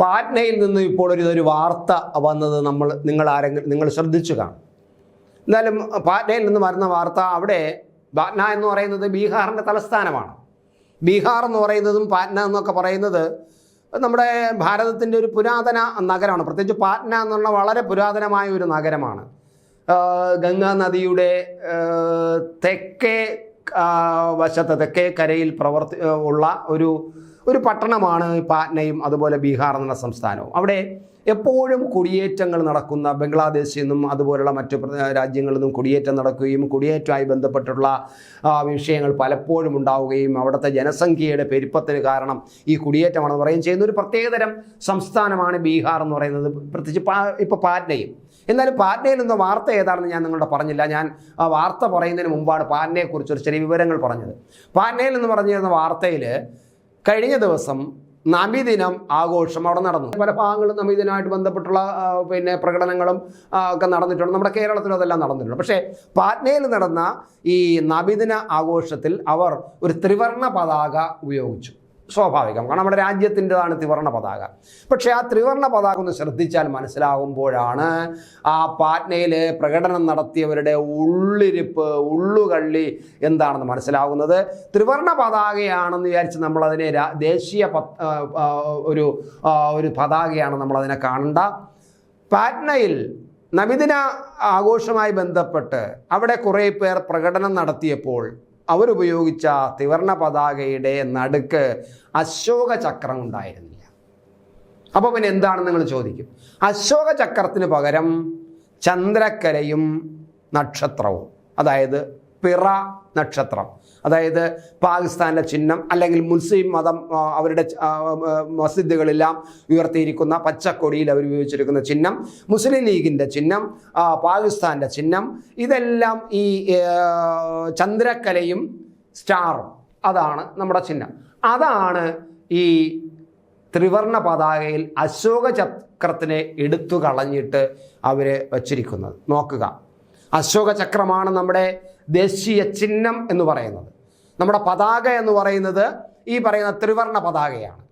പാറ്റ്നയിൽ നിന്ന് ഇപ്പോൾ ഒരു ഒരു വാർത്ത വന്നത് നമ്മൾ നിങ്ങൾ ആരെങ്കിലും നിങ്ങൾ ശ്രദ്ധിച്ചു കാണും. എന്നാലും പാറ്റ്നയിൽ നിന്ന് വരുന്ന വാർത്ത അവിടെ പാറ്റ്ന എന്ന് പറയുന്നത് ബീഹാറിന്റെ തലസ്ഥാനമാണ്. ബീഹാർ എന്ന് പറയുന്നതും പാറ്റ്ന എന്നൊക്കെ പറയുന്നത് നമ്മുടെ ഭാരതത്തിന്റെ ഒരു പുരാതന നഗരമാണ്. പ്രത്യേകിച്ച് പാറ്റ്ന എന്നുള്ള വളരെ പുരാതനമായ ഒരു നഗരമാണ്. ഗംഗാ നദിയുടെ തെക്കേ വശത്ത് തെക്കേ കരയിൽ പ്രവർത്തി ഉള്ള ഒരു ഒരു പട്ടണമാണ് പാറ്റ്നയും അതുപോലെ ബീഹാർ എന്ന സംസ്ഥാനവും. അവിടെ എപ്പോഴും കുടിയേറ്റങ്ങൾ നടക്കുന്ന ബംഗ്ലാദേശിൽ നിന്നും അതുപോലുള്ള മറ്റു രാജ്യങ്ങളിൽ നിന്നും കുടിയേറ്റം നടക്കുകയും കുടിയേറ്റമായി ബന്ധപ്പെട്ടുള്ള വിഷയങ്ങൾ പലപ്പോഴും ഉണ്ടാവുകയും അവിടുത്തെ ജനസംഖ്യയുടെ പെരുപ്പത്തിന് കാരണം ഈ കുടിയേറ്റമാണെന്ന് പറയുകയും ചെയ്യുന്ന ഒരു പ്രത്യേകതരം സംസ്ഥാനമാണ് ബീഹാർ എന്ന് പറയുന്നത് പ്രത്യേകിച്ച് പാ ഇപ്പോൾ പാറ്റ്നയും. എന്നാലും പാറ്റ്നയിൽ നിന്ന് വാർത്ത ഏതാണെന്ന് ഞാൻ നിങ്ങളുടെ പറഞ്ഞില്ല. ഞാൻ ആ വാർത്ത പറയുന്നതിന് മുമ്പാണ് പാറ്റ്നയെക്കുറിച്ച് ഒരു ചെറിയ വിവരങ്ങൾ പറഞ്ഞത്. പാറ്റ്നയിൽ എന്ന് പറഞ്ഞിരുന്ന വാർത്തയിൽ കഴിഞ്ഞ ദിവസം നബിദിനം ആഘോഷം അവിടെ നടന്നു. പല ഭാഗങ്ങളും നബിദിനമായിട്ട് ബന്ധപ്പെട്ടുള്ള പിന്നെ പ്രകടനങ്ങളും ഒക്കെ നടന്നിട്ടുണ്ട്. നമ്മുടെ കേരളത്തിലും അതെല്ലാം നടന്നിട്ടുണ്ട്. പക്ഷേ പാറ്റ്നയിൽ നടന്ന ഈ നബിദിന ആഘോഷത്തിൽ അവർ ഒരു ത്രിവർണ പതാക ഉപയോഗിച്ചു. സ്വാഭാവികം. കാരണം നമ്മുടെ രാജ്യത്തിന്റെതാണ് ത്രിവർണ പതാക. പക്ഷേ ആ ത്രിവർണ പതാക ഒന്ന് ശ്രദ്ധിച്ചാൽ മനസ്സിലാകുമ്പോഴാണ് ആ പാറ്റ്നയിൽ പ്രകടനം നടത്തിയവരുടെ ഉള്ളിരിപ്പ് ഉള്ളുകള്ളി എന്താണെന്ന് മനസ്സിലാകുന്നത് ത്രിവർണ പതാകയാണെന്ന് വിചാരിച്ച് നമ്മളതിനെ ദേശീയ ഒരു ഒരു പതാകയാണ് നമ്മളതിനെ കാണണ്ട. പാറ്റ്നയിൽ നബിദിന ആഘോഷമായി ബന്ധപ്പെട്ട് അവിടെ കുറേ പേർ പ്രകടനം നടത്തിയപ്പോൾ അവരുപയോഗിച്ച ത്രിവർണ പതാകയുടെ നടുക്ക് അശോക ചക്രം ഉണ്ടായിരുന്നില്ല. അപ്പോൾ പിന്നെ എന്താണെന്ന് നിങ്ങൾ ചോദിക്കും? അശോക ചക്രത്തിന് പകരം ചന്ദ്രക്കലയും നക്ഷത്രവും അതായത് പിറ നക്ഷത്രം. അതായത് പാകിസ്ഥാനിലെ ചിഹ്നം അല്ലെങ്കിൽ മുസ്ലിം മതം അവരുടെ മസ്ജിദുകളെല്ലാം ഉയർത്തിയിരിക്കുന്ന പച്ചക്കൊടിയിൽ അവർ ഉപയോഗിച്ചിരിക്കുന്ന ചിഹ്നം. മുസ്ലിം ലീഗിന്റെ ചിഹ്നം പാകിസ്ഥാന്റെ ചിഹ്നം. ഇതെല്ലാം ഈ ചന്ദ്രക്കലയും സ്റ്റാറും. അതാണ് നമ്മുടെ ചിഹ്നം. അതാണ് ഈ ത്രിവർണ പതാകയിൽ അശോക ചക്രത്തിനെ എടുത്തു കളഞ്ഞിട്ട് അവർ വച്ചിരിക്കുന്നത്. നോക്കുക. അശോക ചക്രമാണ് നമ്മുടെ ദേശീയ ചിഹ്നം എന്ന് പറയുന്നത്. നമ്മുടെ പതാക എന്ന് പറയുന്നത് ഈ പറയുന്ന ത്രിവർണ പതാകയാണ്.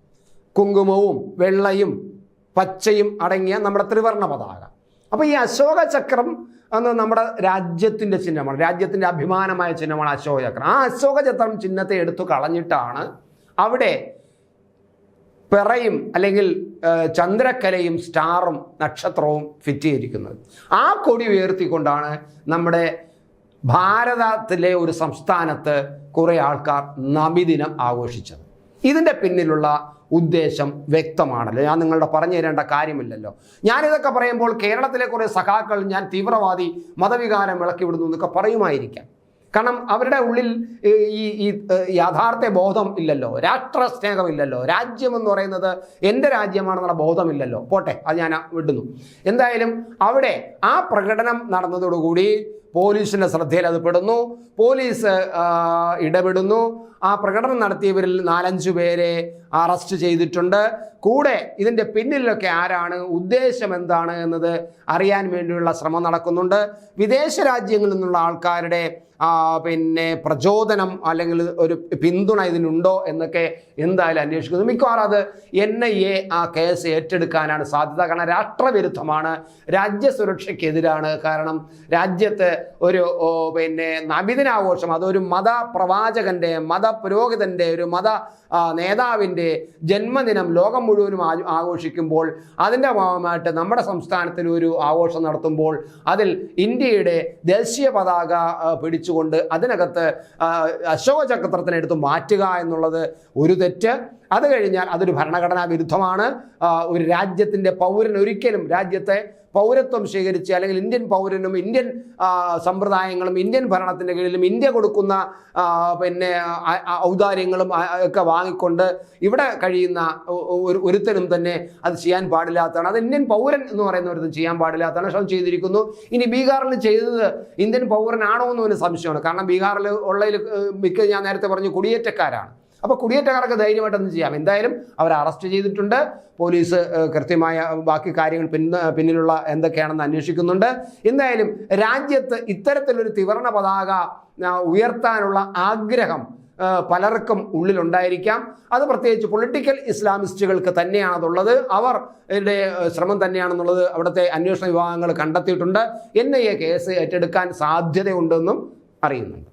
കുങ്കുമവും വെള്ളയും പച്ചയും അടങ്ങിയ നമ്മുടെ ത്രിവർണ പതാക. അപ്പോൾ ഈ അശോക ചക്രം എന്ന് നമ്മുടെ രാജ്യത്തിന്റെ ചിഹ്നമാണ്. രാജ്യത്തിന്റെ അഭിമാനമായ ചിഹ്നമാണ് അശോക ചക്രം ആ അശോക ചക്രം ചിഹ്നത്തെ എടുത്തു കളഞ്ഞിട്ടാണ് അവിടെ പിറയും അല്ലെങ്കിൽ ചന്ദ്രക്കലയും സ്റ്റാറും നക്ഷത്രവും ഫിറ്റ് ചെയ്തിരിക്കുന്നത്. ആ കൊടി ഉയർത്തിക്കൊണ്ടാണ് നമ്മുടെ ഭാരതത്തിലെ ഒരു സംസ്ഥാനത്ത് കുറേ ആൾക്കാർ നബിദിനം ആഘോഷിച്ചത്. ഇതിന്റെ പിന്നിലുള്ള ഉദ്ദേശം വ്യക്തമാണല്ലോ. ഞാൻ നിങ്ങളുടെ പറഞ്ഞു തരേണ്ട കാര്യമില്ലല്ലോ. ഞാനിതൊക്കെ പറയുമ്പോൾ കേരളത്തിലെ കുറേ സഖാക്കൾ ഞാൻ തീവ്രവാദി മതവികാരം ഇളക്കി വിടുന്നു എന്നൊക്കെ പറയുമായിരിക്കാം. കാരണം അവരുടെ ഉള്ളിൽ ഈ ഈ യാഥാർത്ഥ്യ ബോധം ഇല്ലല്ലോ. രാഷ്ട്ര സ്നേഹമില്ലല്ലോ രാജ്യം എന്ന് പറയുന്നത് എന്റെ രാജ്യമാണെന്നുള്ള ബോധമില്ലല്ലോ. പോട്ടെ അത് ഞാൻ വിടുന്നു. എന്തായാലും അവിടെ ആ പ്രകടനം നടന്നതോടുകൂടി പോലീസിന്റെ ശ്രദ്ധയിൽ അത് പെടുന്നു. പോലീസ് ഇടപെടുന്നു. ആ പ്രകടനം നടത്തിയവരിൽ നാലഞ്ചു പേരെ അറസ്റ്റ് ചെയ്തിട്ടുണ്ട്. കൂടെ ഇതിന്റെ പിന്നിലൊക്കെ ആരാണ്? ഉദ്ദേശം എന്താണ് എന്നത് അറിയാൻ വേണ്ടിയുള്ള ശ്രമം നടക്കുന്നുണ്ട്. വിദേശ രാജ്യങ്ങളിൽ നിന്നുള്ള ആൾക്കാരുടെ പിന്നെ പ്രചോദനം അല്ലെങ്കിൽ ഒരു പിന്തുണ ഇതിനുണ്ടോ എന്നൊക്കെ എന്തായാലും അന്വേഷിക്കുന്നു. മിക്കവാറും അത് എൻ ഐ എ ആ കേസ് ഏറ്റെടുക്കാനാണ് സാധ്യത. കാരണം രാഷ്ട്രവിരുദ്ധമാണ്. രാജ്യസുരക്ഷയ്ക്കെതിരാണ് കാരണം രാജ്യത്ത് ഒരു പിന്നെ നബിദിനാഘോഷം അതൊരു മതപ്രവാചകന്റെ മതപുരോഹിതന്റെ ഒരു മത ആ, നേതാവിന്റെ ജന്മദിനം ലോകം മുഴുവനും ആഘോഷിക്കുമ്പോൾ അതിന്റെ ഭാഗമായിട്ട് നമ്മുടെ സംസ്ഥാനത്തിൽ ഒരു ആഘോഷം നടത്തുമ്പോൾ അതിൽ ഇന്ത്യയുടെ ദേശീയ പതാക പിടിച്ചുകൊണ്ട് അതിനകത്ത് അശോക ചക്രത്തിനെടുത്ത് മാറ്റുക എന്നുള്ളത് ഒരു തെറ്റ്. അത് കഴിഞ്ഞാൽ അതൊരു ഭരണഘടനാ വിരുദ്ധമാണ്. ഒരു രാജ്യത്തിന്റെ പൗരൻ ഒരിക്കലും രാജ്യത്തെ പൗരത്വം സ്വീകരിച്ച് അല്ലെങ്കിൽ ഇന്ത്യൻ പൗരനും ഇന്ത്യൻ സമ്പ്രദായങ്ങളും ഇന്ത്യൻ ഭരണത്തിന്റെ കീഴിലും ഇന്ത്യ കൊടുക്കുന്ന പിന്നെ ഔദാര്യങ്ങളും ഒക്കെ വാങ്ങിക്കൊണ്ട് ഇവിടെ കഴിയുന്ന ഒരുത്തനും തന്നെ അത് ചെയ്യാൻ പാടില്ലാത്തതാണ്. അത് ഇന്ത്യൻ പൗരൻ എന്ന് പറയുന്ന ഒരുത്തൻ ചെയ്യാൻ പാടില്ലാത്തതാണ്. പക്ഷെ അത് ചെയ്തിരിക്കുന്നു. ഇനി ബീഹാറിൽ ചെയ്തത് ഇന്ത്യൻ പൗരനാണോ എന്നൊരു സംശയമാണ്. കാരണം ബീഹാറിൽ ഉള്ളതിൽ മിക്ക ഞാൻ നേരത്തെ പറഞ്ഞു കുടിയേറ്റക്കാരാണ്. അപ്പോൾ കുടിയേറ്റക്കാർക്ക് ധൈര്യമായിട്ടൊന്നും ചെയ്യാം? എന്തായാലും അവരെ അറസ്റ്റ് ചെയ്തിട്ടുണ്ട്. പോലീസ് കൃത്യമായ ബാക്കി കാര്യങ്ങൾ പിന്ന പിന്നിലുള്ള എന്തൊക്കെയാണെന്ന് അന്വേഷിക്കുന്നുണ്ട്. എന്തായാലും രാജ്യത്ത് ഇത്തരത്തിലൊരു തിവർണ പതാക ഉയർത്താനുള്ള ആഗ്രഹം പലർക്കും ഉള്ളിലുണ്ടായിരിക്കാം. അത് പ്രത്യേകിച്ച് പൊളിറ്റിക്കൽ ഇസ്ലാമിസ്റ്റുകൾക്ക് തന്നെയാണതുള്ളത്. അവർ യുടെ ശ്രമം തന്നെയാണെന്നുള്ളത് അവിടുത്തെ അന്വേഷണ വിഭാഗങ്ങൾ കണ്ടെത്തിയിട്ടുണ്ട്. എൻ ഐ എ കേസ് ഏറ്റെടുക്കാൻ സാധ്യതയുണ്ടെന്നും അറിയുന്നുണ്ട്.